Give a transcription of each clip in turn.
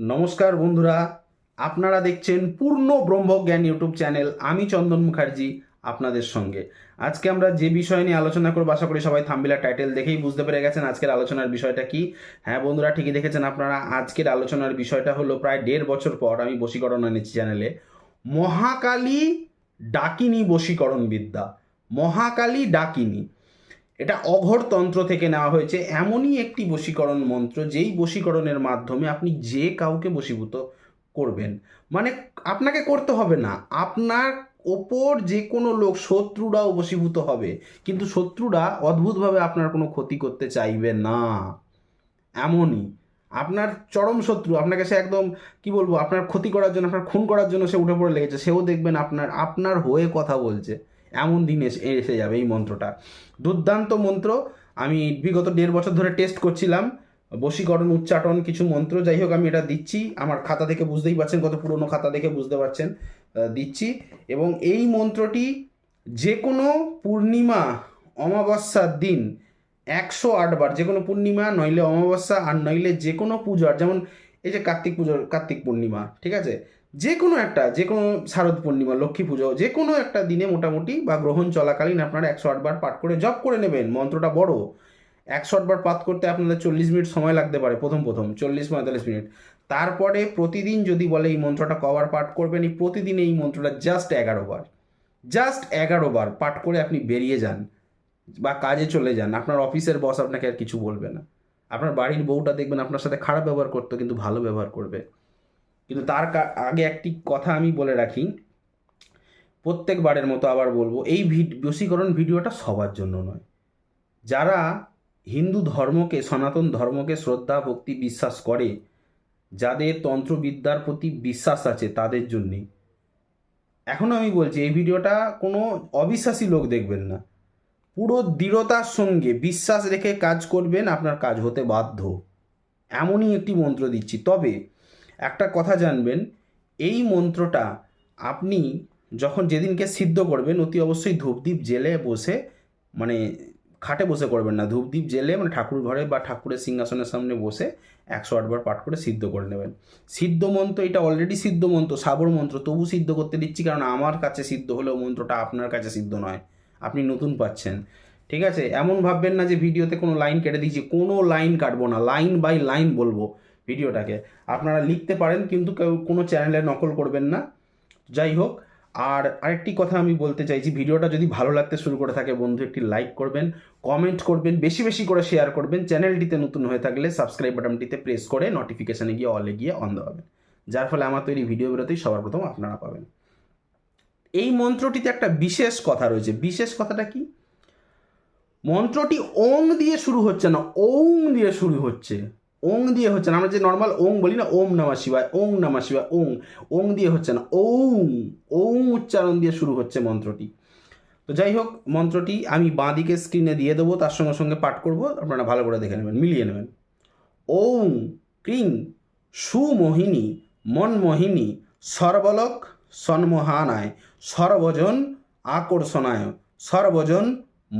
নমস্কার বন্ধুরা, আপনারা দেখছেন পূর্ণ ব্রহ্মজ্ঞান ইউটিউব চ্যানেল, আমি চন্দন মুখার্জি আপনাদের সঙ্গে। আজকে আমরা যে বিষয় নিয়ে আলোচনা করব, আশা করি সবাই থাম্বিলা টাইটেল দেখেই বুঝতে পেরে গেছেন আজকের আলোচনার বিষয়টা কি। হ্যাঁ বন্ধুরা, ঠিকই দেখেছেন আপনারা, আজকের আলোচনার বিষয়টা হলো প্রায় দেড় বছর পর আমি বশীকরণ এনেছি চ্যানেলে, মহাকালী ডাকিনী বশীকরণ বিদ্যা মহাকালী ডাকিনী। এটা অঘরতন্ত্র থেকে নেওয়া হয়েছে। এমনই একটি বশীকরণ মন্ত্র, যেই বশীকরণের মাধ্যমে আপনি যে কাউকে বশীভূত করবেন। মানে আপনাকে করতে হবে না। আপনার ওপর যে কোনো লোক শত্রুরাও বশীভূত হবে। কিন্তু শত্রুরা অদ্ভুতভাবে আপনার কোনো ক্ষতি করতে চাইবে না। এমনই। আপনার চরম শত্রু, আপনাকে সে একদম, কি বলব, আপনার ক্ষতি করার জন্য, আপনার খুন করার জন্য সে উঠে পড়ে লেগেছে। সেও দেখবেন আপনার আপনার হয়ে কথা বলছে। এমন দিন এসে এসে যাবে এই মন্ত্রটা। দুর্দান্ত মন্ত্র। আমি বিগত দেড় বছর ধরে টেস্ট করছিলাম। বশীকরণ, উচ্চাটন কিছু মন্ত্র। যাই হোক, আমি এটা দিচ্ছি। আমার খাতা দেখে বুঝতেই পারছেন, কত পুরনো খাতা দেখে বুঝতে পারছেন। দিচ্ছি। এবং এই মন্ত্রটি যে কোনো পূর্ণিমা, অমাবস্যার দিন একশো আটবার যে কোনো পূর্ণিমা, নইলে অমাবস্যা, আর নইলে যে কোনো পুজোর যেমন এই যে কার্তিক পুজোর কার্তিক পূর্ণিমা, ঠিক আছে? যে কোনো একটা যে কোনো শারদ পূর্ণিমা, লক্ষ্মী পুজো যে কোনো একটা দিনে মোটামুটি বা গ্রহণ চলাকালীন আপনারা একশো আটবার পাঠ করে জপ করে নেবেন, মন্ত্রটা বড়। একশো আটবার পাঠ করতে আপনাদের চল্লিশ মিনিট সময় লাগতে পারে, প্রথম প্রথম, চল্লিশ পঁয়তাল্লিশ মিনিট। তারপরে প্রতিদিন যদি বলে এই মন্ত্রটা কবার পাঠ করবেন এই প্রতিদিন এই মন্ত্রটা জাস্ট এগারো বার। জাস্ট এগারো বার পাঠ করে আপনি বেরিয়ে যান বা কাজে চলে যান। আপনার অফিসের বস আপনাকে আর কিছু বলবে না। আপনার বাড়ির বউটা দেখবেন আপনার সাথে খারাপ ব্যবহার করতো, কিন্তু ভালো ব্যবহার করবে। কিন্তু তার আগে একটি কথা আমি বলে রাখি। প্রত্যেকবারের মতো আবার বলব, এই বশীকরণ ভিডিওটা সবার জন্য নয়। যারা হিন্দু ধর্মকে, সনাতন ধর্মকে শ্রদ্ধা, ভক্তি বিশ্বাস করে, যাদের তন্ত্রবিদ্যার প্রতি বিশ্বাস আছে তাদের জন্যেই এখন আমি বলছি, এই ভিডিওটা কোনো অবিশ্বাসী লোক দেখবেন না। পুরো দৃঢ়তার সঙ্গে বিশ্বাস রেখে কাজ করবেন, আপনার কাজ হতে বাধ্য। এমনই একটি মন্ত্র দিচ্ছি। তবে একটা কথা জানবেন, এই মন্ত্রটা আপনি যখন যেদিনকে সিদ্ধ করবেন, অতি অবশ্যই ধূপদীপ জেলে বসে মানে খাটে বসে করবেন না। ধূপদীপ জেলে মানে ঠাকুর ঘরে বা ঠাকুরের সিংহাসনের সামনে বসে একশো আটবার পাঠ করে সিদ্ধ করে নেবেন। সিদ্ধ মন্ত্র, এটা অলরেডি সিদ্ধ মন্ত্র, সাবর মন্ত্র, তবু সিদ্ধ করতে দিচ্ছি কারণ আমার কাছে সিদ্ধ হলেও মন্ত্রটা আপনার কাছে সিদ্ধ নয়, আপনি নতুন পাচ্ছেন। ঠিক আছে? এমন ভাববেন না যে, ভিডিওতে কোনো লাইন কেটে দিচ্ছি কোনো লাইন কাটবো না লাইন বাই লাইন বলব। ভিডিওটাকে। আপনারা লিখতে পারেন, কিন্তু কেউ কোনো চ্যানেলে নকল করবেন না। যাই হোক, আর আরেকটি কথা আমি বলতে চাইছি, ভিডিওটা যদি ভালো লাগতে শুরু করে থাকে বন্ধু, একটি লাইক করবেন কমেন্ট করবেন, বেশি বেশি করে শেয়ার করবেন চ্যানেলটিতে নতুন হয়ে থাকলে সাবস্ক্রাইব বাটনটিতে প্রেস করে নোটিফিকেশানে গিয়ে অলে গিয়ে অন দেওয়াবেন যার ফলে আমার তৈরি ভিডিও বেরোতেই সবার প্রথম আপনারা পাবেন। এই মন্ত্রটিতে একটা বিশেষ কথা রয়েছে। বিশেষ কথাটা কি? মন্ত্রটি ওং দিয়ে শুরু হচ্ছে না ওং দিয়ে শুরু হচ্ছে। ওং দিয়ে হচ্ছে না, আমরা যে নর্মাল ওং বলি না, ওম নামা শিবায়, ওং নামা শিবায়, ওং ওং দিয়ে হচ্ছে না, ওং ওং উচ্চারণ দিয়ে শুরু হচ্ছে মন্ত্রটি। তো যাই হোক, মন্ত্রটি আমি বাঁ দিকে স্ক্রিনে দিয়ে দেবো, তার সঙ্গে সঙ্গে পাঠ করব, আপনারা ভালো করে দেখে নেবেন, মিলিয়ে নেবেন। ওং, ক্রিং, সুমোহিনী, মনমোহিনী, সর্বলোক, সন্মহানায়, সর্বজন আকর্ষণায়, সর্বজন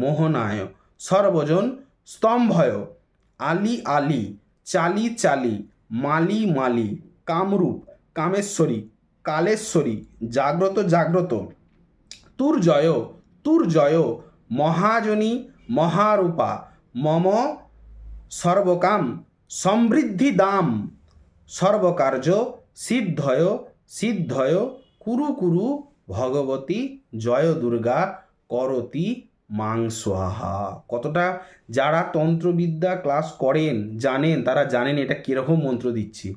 মোহনায়, সর্বজন স্তম্ভয়, আলি আলি চালি চালি, মালি মালি, কামরূপ, কামেশ্বরী, কালেশ্বরী, জাগ্রত জাগ্রত। তুর জয় তুর জয় মহাজনী মহারূপা, মম সর্বকাম, সমৃদ্ধি দাম। সর্বকার্য, সিদ্ধয় সিদ্ধয়, কুরু কুরু, ভগবতী, জয় দুর্গা, করতি মাং স্বাহা কতটা যারা তন্ত্রবিদ্যা ক্লাস করেন জানেন তারা জানেন এটা কীরকম মন্ত্র দিচ্ছি।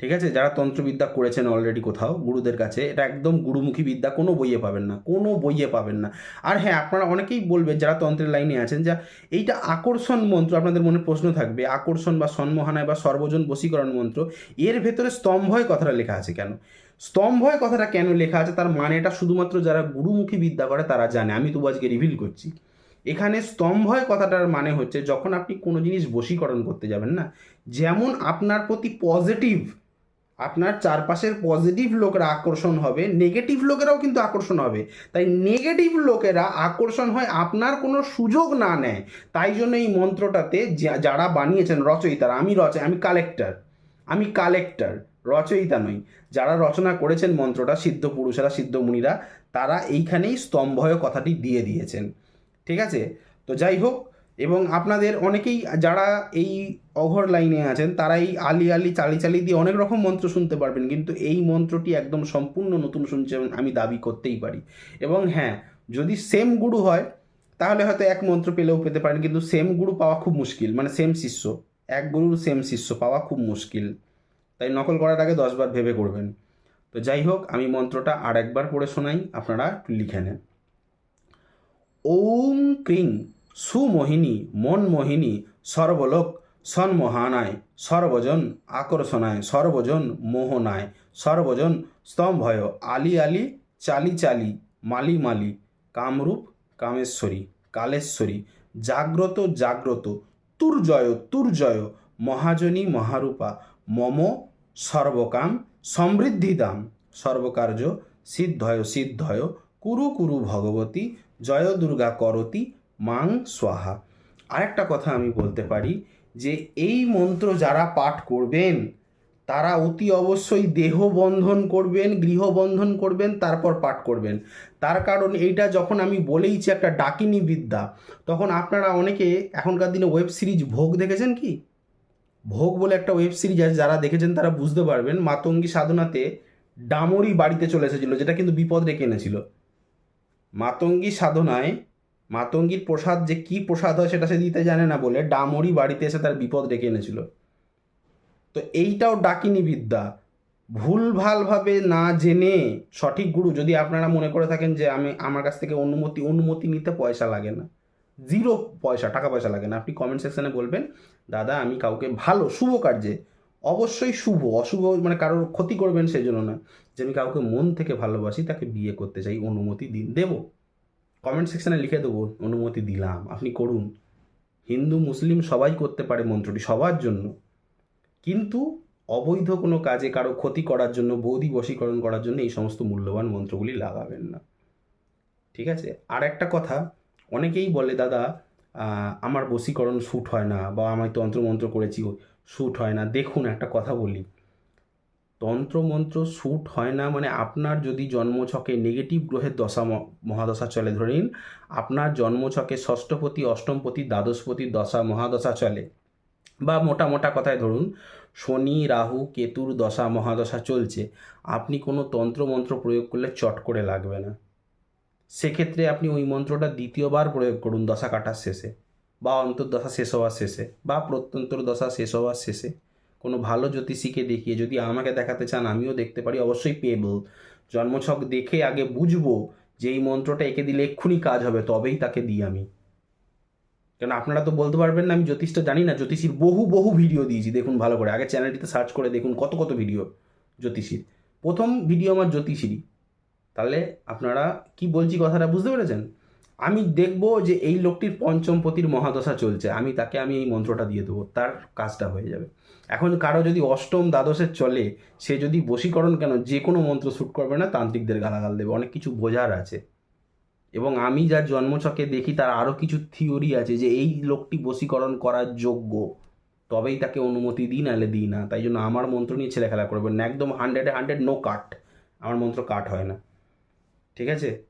ঠিক আছে? যারা তন্ত্রবিদ্যা করেছেন অলরেডি কোথাও, গুরুদের কাছে, এটা একদম গুরুমুখী বিদ্যা, কোনো বইয়ে পাবেন না, কোনো বইয়ে পাবেন না। আর হ্যাঁ আপনারা অনেকেই বলবেন, যারা তন্ত্রের লাইনে আছেন, যা এইটা আকর্ষণ মন্ত্র, আপনাদের মনে প্রশ্ন থাকবে, আকর্ষণ বা সন্মহানায় বা সর্বজন বশীকরণ মন্ত্র, এর ভেতরে স্তম্ভয় কথাটা লেখা আছে কেন? স্তম্ভয় কথাটা কেন লেখা আছে? তার মানেটা শুধুমাত্র যারা গুরুমুখী বিদ্যা করে, তারা জানে। আমি তবু আজকে রিভিল করছি। এখানে স্তম্ভয় কথাটার মানে হচ্ছে, যখন আপনি কোনো জিনিস বশীকরণ করতে যাবেন না, যেমন আপনার প্রতি পজিটিভ আপনার চারপাশের পজিটিভ লোকেরা আকর্ষণ হবে নেগেটিভ লোকেরাও কিন্তু আকর্ষণ হবে। তাই নেগেটিভ লোকেরা আকর্ষণ হয় আপনার কোনো সুযোগ না নেয়। তাই জন্য এই মন্ত্রটাতে যারা বানিয়েছেন রচয়িতারা আমি রচয় আমি কালেক্টর আমি কালেক্টর রচয়িতা নই। যারা রচনা করেছেন মন্ত্রটা, সিদ্ধ পুরুষেরা, সিদ্ধ মুনিরা, তারা এইখানেই স্তম্ভয় কথাটি দিয়ে দিয়েছেন। ঠিক আছে? তো যাই হোক এবং আপনাদের অনেকেই যারা এই অঘর লাইনে আছেন তারা এই আলি আলি চালি চালি দিয়ে অনেক রকম মন্ত্র শুনতে পারবেন। কিন্তু এই মন্ত্রটি একদম সম্পূর্ণ নতুন শুনছেন আমি দাবি করতেই পারি। এবং হ্যাঁ যদি সেম গুরু হয়, তাহলে হয়তো এক মন্ত্র পেলেও পেতে পারেন, কিন্তু সেম গুরু পাওয়া খুব মুশকিল। মানে সেম শিষ্য। এক গুরুর সেম শিষ্য পাওয়া খুব মুশকিল। তাই নকল করার আগে দশবার ভেবে করবেন। তো যাই হোক, আমি মন্ত্রটা আর একবার পড়ে শোনাই, আপনারা লিখে নেন। ওম ক্রিং। সুমোহিনী, মনমোহিনী, সর্বলোক, সন্মহানায়, সর্বজন আকর্ষণায়, সর্বজন মোহনায়, সর্বজন স্তম্ভয়, আলি আলি, চালি চালি, মালি মালি, কামরূপ কামেশ্বরী, কালেশ্বরী, জাগ্রত জাগ্রত তুর্জয় তুর্জয় মহাজনী মহারূপা, মম সর্বকাম সমৃদ্ধিদাম, সর্বকার্য সিদ্ধয় সিদ্ধয়, কুরু কুরু ভগবতী, জয় দুর্গা করতি মাং স্বাহা। আরেকটা কথা আমি বলতে পারি যে, এই মন্ত্র যারা পাঠ করবেন, তারা অতি অবশ্যই দেহ বন্ধন করবেন গৃহবন্ধন করবেন, তারপর পাঠ করবেন। তার কারণ এইটা যখন আমি বলেইছি একটা ডাকিনী বিদ্যা, তখন আপনারা অনেকে এখনকার দিনে ওয়েব সিরিজ ভোগ দেখেছেন কি? ভোগ বলে একটা ওয়েব সিরিজ আছে, যারা দেখেছেন তারা বুঝতে পারবেন। মাতঙ্গী সাধনাতে ডামরি বাড়িতে চলে এসেছিল, যেটা কিন্তু বিপদ রেখে এনেছিল। মাতঙ্গী সাধনায় মাতঙ্গীর প্রসাদ যে কি প্রসাদ হয় সেটা সে দিতে জানে না বলে ডামরি বাড়িতে এসে তার বিপদ ডেকে এনেছিল। তো এইটাও ডাকিনী বিদ্যা। ভুল ভালভাবে না জেনে সঠিক গুরু যদি আপনারা মনে করে থাকেন যে আমি আমার কাছ থেকে অনুমতি অনুমতি নিতে পয়সা লাগে না। জিরো পয়সা, টাকা পয়সা লাগে না। আপনি কমেন্ট সেকশনে বলবেন, দাদা, আমি কাউকে ভালো, শুভ কার্যে, অবশ্যই শুভ, অশুভ মানে কারোর ক্ষতি করবেন সেই জন্য না যে আমি কাউকে মন থেকে ভালোবাসি, তাকে বিয়ে করতে চাই, অনুমতি দিন, দেবো। কমেন্ট সেকশনে লিখে দেবো, অনুমতি দিলাম, আপনি করুন। হিন্দু, মুসলিম সবাই করতে পারে মন্ত্রটি সবার জন্য। কিন্তু অবৈধ কোনো কাজে কারও ক্ষতি করার জন্য, বৌদি বশীকরণ করার জন্য এই সমস্ত মূল্যবান মন্ত্রগুলি লাগাবেন না। ঠিক আছে? আর একটা কথা, অনেকেই বলে, দাদা আমার বশীকরণ শ্যুট হয় না বা আমি তন্ত্রমন্ত্র করেছি শ্যুট হয় না। দেখুন, একটা কথা বলি। তন্ত্রমন্ত্র শ্যুট হয় না মানে আপনার যদি জন্মছকে নেগেটিভ গ্রহের দশা মহাদশা চলে, ধরে নিন, আপনার জন্মছকে ষষ্ঠপতি, অষ্টমপতি, দ্বাদশপতি দশা, মহাদশা চলে। বা মোটা মোটা কথায় ধরুন, শনি, রাহু, কেতুর দশা, মহাদশা চলছে, আপনি কোনো তন্ত্রমন্ত্র প্রয়োগ করলে চট করে লাগবে না। সেক্ষেত্রে আপনি ওই মন্ত্রটা দ্বিতীয়বার প্রয়োগ করুন দশা কাটার শেষে, বা অন্তর্দশা শেষ হওয়ার শেষে, বা প্রত্যন্তর দশা শেষ হওয়ার শেষে। কোনো ভালো জ্যোতিষীকে দেখিয়ে যদি আমাকে দেখাতে চান, আমিও দেখতে পারি। অবশ্যই পেবল জন্মছক দেখে আগে বুঝব যে এই মন্ত্রটা এঁকে দিলে এক্ষুনি কাজ হবে, তবেই তাকে দিই আমি। কারণ আপনারা তো বলতে পারবেন না, আমি জ্যোতিষটা জানি না, জ্যোতিষীর বহু বহু ভিডিও দিয়েছি, দেখুন ভালো করে। আগে চ্যানেলটিতে সার্চ করে দেখুন কত কত ভিডিও জ্যোতিষীর। প্রথম ভিডিও আমার জ্যোতিষীরই। তাহলে আপনারা কি বলছি কথাটা বুঝতে পেরেছেন? আমি দেখব যে এই লোকটির পঞ্চমপতির মহাদশা চলছে। আমি তাকে, আমি এই মন্ত্রটা দিয়ে দেবো, তার কাজটা হয়ে যাবে। এখন কারও যদি অষ্টম দ্বাদশের চলে, সে যদি বশীকরণ কেন, যে কোনো মন্ত্র শ্যুট করবে না, তান্ত্রিকদের গালাগাল দেবে, অনেক কিছু বোঝার আছে। এবং আমি যার জন্মছকে দেখি, তার আরও কিছু থিওরি আছে যে এই লোকটি বশীকরণ করার যোগ্য। তবেই তাকে অনুমতি দিই, নাহলে দিই না। তাই জন্য আমার মন্ত্র নিয়ে ছেলেখেলা করবেন না। একদম হান্ড্রেডে হান্ড্রেড নো কাট আমার মন্ত্র কাট হয় না। ঠিক আছে?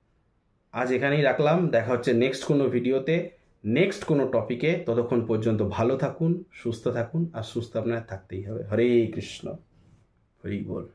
আজ এখানেই রাখলাম। দেখা হচ্ছে নেক্সট কোনো ভিডিওতে। নেক্সট কোনো টপিকে ততক্ষণ পর্যন্ত ভালো থাকুন, সুস্থ থাকুন, আর সুস্থ আপনার থাকতেই হবে। হরে কৃষ্ণ। হরি বল।